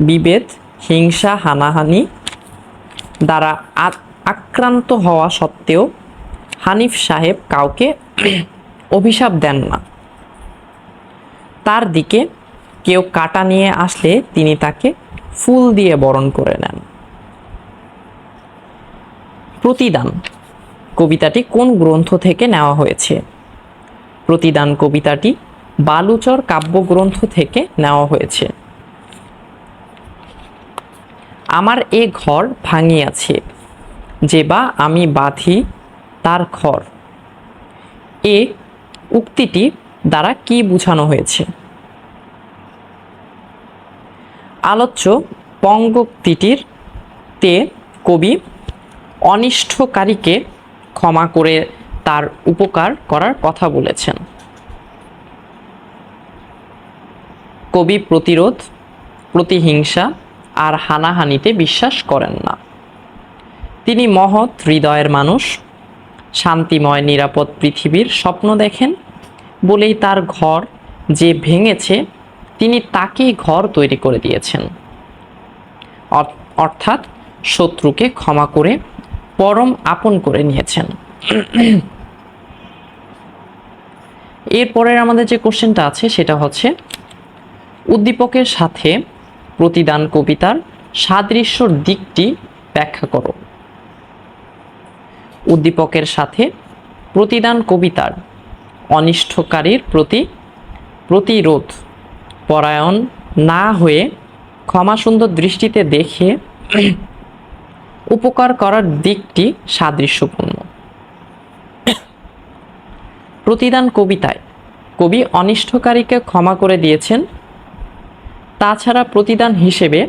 বিভেদ, হিংসা, হানাহানি দ্বারা আক্রান্ত হওয়া সত্ত্বেও হানিফ সাহেব কাউকে অভিশাপ দেন না। তার দিকে কেউ কাটা নিয়ে আসলে তিনি তাকে ফুল দিয়ে বরণ করে নেন। প্রতিদান কবিতাটি কোন গ্রন্থ থেকে নেওয়া হয়েছে? প্রতিদান কবিতাটি বালুচর কাব্যগ্রন্থ থেকে নেওয়া হয়েছে। আমার এ ঘর ভাঙিয়াছে, যে বা আমি বাঁধি তার ঘর এ উক্তিটি দ্বারা কি বোঝানো হয়েছে? আলোচ্য পঙ্গক্তিটির তে কবি অনিষ্ঠকারীকে ক্ষমা করে তার উপকার করার কথা বলেছেন। কবি প্রতিরোধ, প্রতিহিংসা আর হানাহানিতে বিশ্বাস করেন না। তিনি মহৎ, হৃদয়ের মানুষ, শান্তিময়, নিরাপদ পৃথিবীর স্বপ্ন দেখেন বলেই তার ঘর যে ভেঙেছে, তিনি তাকেই ঘর তৈরি করে দিয়েছেন। অর- অর্থাৎ শত্রুকে ক্ষমা করে, পরম আপন করে নিয়েছেন। এরপরের আমাদের যে কোশ্চেনটা আছে, সেটা হচ্ছে, উদ্দীপকের সাথে প্রতিদান কবিতার সাদৃশ্যর দিকটি ব্যাখ্যা করো। উদ্দীপকের সাথে প্রতিদান কবিতার অনিষ্টকারীর প্রতি প্রতিরোধ, পরায়ণ না হয়ে ক্ষমা সুন্দর দৃষ্টিতে দেখে উপকার করার দিকটি সাদৃশ্যপূর্ণ। প্রতিদান কবিতায় কবি অনিষ্টকারীকে ক্ষমা করে দিয়েছেন তাছাড়া প্রতিদান হিসেবে